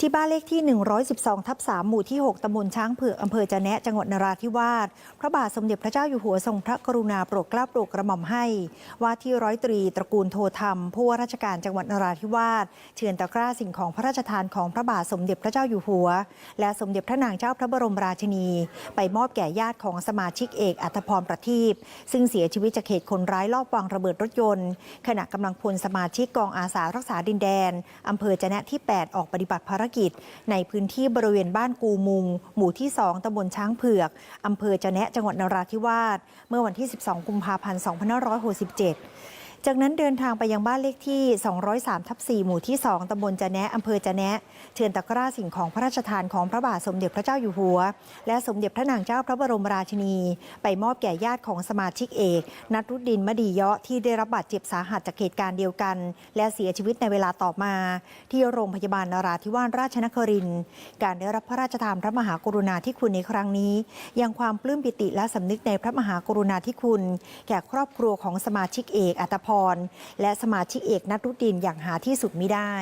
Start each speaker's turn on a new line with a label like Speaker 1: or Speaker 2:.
Speaker 1: ที่บ้านเลขที่ 112 ทับ 3 หมู่ที่ 6 ตำบลช้างเผือก อำเภอจะแนะจังหวัดนราธิวาส พระบาทสมเด็จพระเจ้าอยู่หัวทรงพระกรุณาโปรดเกล้าโปรดกระหม่อมให้ ว่าที่ร้อยตรีตระกูลโทธรรม ผู้ว่าราชการจังหวัดนราธิวาส เชิญตะกร้าสิ่งของพระราชทานของพระบาทสมเด็จพระเจ้าอยู่หัว และสมเด็จพระนางเจ้าพระบรมราชินี ไปมอบแก่ญาติของสมาชิกเอกอัธพรประทีป ซึ่งเสียชีวิตจากเหตุคนร้ายลอบวางระเบิดรถยนต์ ขณะกำลังพลสมาชิกกองอาสารักษาดินแดนอำเภอจะแนะที่ 8 ออกปฏิบัติภารกิจ ในพื้นที่บริเวณบ้านกูมุง หมู่ที่ 2ตำบลช้างเผือก อำเภอจะแนะจังหวัดนราธิวาส เมื่อวันที่ 12 กุมภาพันธ์ 2567 จากนั้นเดินทางไปยังบ้านเลขที่ 203ทับ4หมู่ที่ 2ตำบลจะแนะอำเภอจะแนะเชิญตะกร้าสิ่งของพระราชทานของพระบาทสมเด็จพระเจ้าอยู่หัว และสมเด็จพระนางเจ้าพระบรมราชินี ไปมอบแก่ญาติของสมาชิกเอก นัทรุดดินมดีเยาะที่ได้รับบาดเจ็บสาหัสจากเหตุการณ์เดียวกัน และเสียชีวิตในเวลาต่อมา ที่โรงพยาบาลนราธิวาสราชนครินทร์การได้รับพระราชทานพระมหากรุณาธิคุณในครั้งนี้ ยังความปลื้มปิติและสำนึกในพระมหากรุณาธิคุณ แก่ครอบครัวของสมาชิกเอกอัตพร และสมาชิกเอกนัทรุดดินอย่างหาที่สุดมิได้